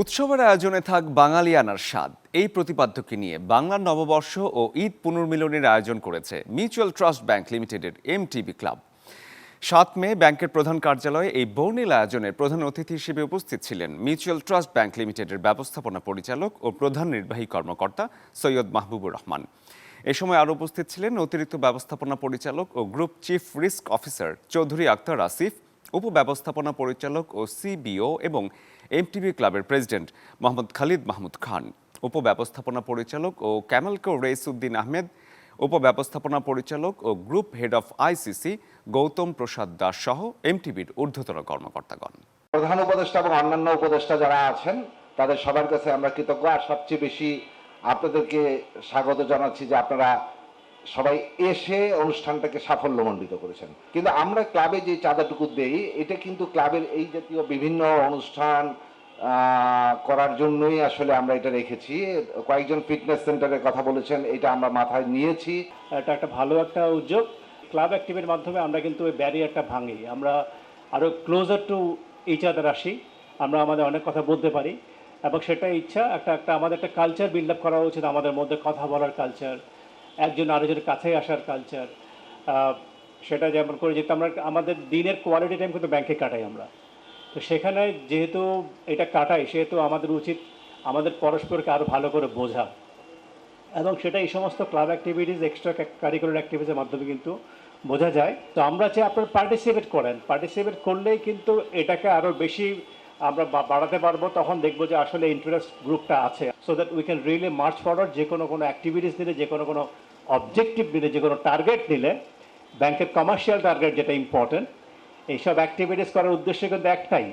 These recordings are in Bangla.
উৎসবের আয়োজনে থাক বাঙালিয়ানার স্বাদ। এই প্রতিপাদ্যকে নিয়ে বাংলার নববর্ষ ও ঈদ পুনর্মিলনের আয়োজন করেছে মিউচুয়াল ট্রাস্ট ব্যাংক লিমিটেডের এমটিবি ক্লাব। সাত মে ব্যাংকের প্রধান কার্যালয়ে এই বর্ণিল আয়োজনের প্রধান অতিথি হিসেবে উপস্থিত ছিলেন মিউচুয়াল ট্রাস্ট ব্যাংক লিমিটেডের ব্যবস্থাপনা পরিচালক ও প্রধান নির্বাহী কর্মকর্তা সৈয়দ মাহবুবুর রহমান। এ সময় আরও উপস্থিত ছিলেন অতিরিক্ত ব্যবস্থাপনা পরিচালক ও group chief risk officer Chowdhury Akhtar Asif উপব্যবস্থাপনা পরিচালক ও সিবিও এবং এমটিবি ক্লাবের প্রেসিডেন্ট মোহাম্মদ খালিদ মাহমুদ খান। উপব্যবস্থাপনা পরিচালক ও ক্যামেলকো রেইসউদ্দিন আহমেদ, উপব্যবস্থাপনা পরিচালক ও group head of ICC Gautam Prasad Das সহ এমটিভির ঊর্ধ্বতন কর্মকর্তাগণ। প্রধান উপদেষ্টা এবং অন্যান্য উপদেষ্টা যারা আছেন, তাদের সবার কাছে আমরা কৃতজ্ঞ। আর সবচেয়ে বেশি আপনাদেরকে স্বাগত জানাচ্ছি যে আপনারা সবাই এসে অনুষ্ঠানটাকে সাফল্যমণ্ডিত করেছেন। কিন্তু আমরা ক্লাবে যে চাঁদাটুকু দেই, এটা কিন্তু ক্লাবের এই জাতীয় বিভিন্ন অনুষ্ঠান করার জন্যই আসলে আমরা এটা রেখেছি। কয়েকজন ফিটনেস সেন্টারের কথা বলেছেন, এটা আমরা মাথায় নিয়েছি। এটা একটা ভালো একটা উদ্যোগ। ক্লাব অ্যাক্টিভের মাধ্যমে আমরা কিন্তু ওই ব্যারিয়ারটা ভাঙি। আমরা আরও ক্লোজার টু ইচ আদার আসি। আমরা আমাদের অনেক কথা বলতে পারি। এবং সেটা ইচ্ছা, একটা একটা আমাদের একটা কালচার বিল্ড আপ করা উচিত আমাদের মধ্যে কথা বলার কালচার। একজন আরেকজনের কাছে আসার কালচার সেটা যেমন করে যেহেতু আমরা, আমাদের দিনের কোয়ালিটি টাইম কিন্তু ব্যাংকে কাটাই আমরা। তো সেখানে যেহেতু এটা কাটাই, সেহেতু আমাদের উচিত আমাদের পরস্পরকে আরও ভালো করে বোঝা। এবং সেটা এই সমস্ত ক্লাব অ্যাক্টিভিটিস এক্সট্রা কারিকুলার অ্যাক্টিভিটিসের মাধ্যমে কিন্তু বোঝা যায়। তো আমরা চাই আপনারা পার্টিসিপেট করেন। পার্টিসিপেট করলেই কিন্তু এটাকে আরও বেশি আমরা বাড়াতে পারব। তখন দেখব যে আসলে ইন্টারেস্ট গ্রুপটা আছে। So that we can really march forward যে কোনো কোনো অ্যাক্টিভিটিস নিলে যে কোনো কোনো অবজেক্টিভ নিলে, যে কোনো টার্গেট নিলে ব্যাংকের কমার্শিয়াল টার্গেট যেটা ইম্পর্টেন্ট এইসব অ্যাক্টিভিটিস করার উদ্দেশ্য কিন্তু একটাই,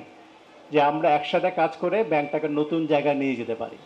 যে আমরা একসাথে কাজ করে ব্যাংকটাকে নতুন জায়গায় নিয়ে যেতে পারি।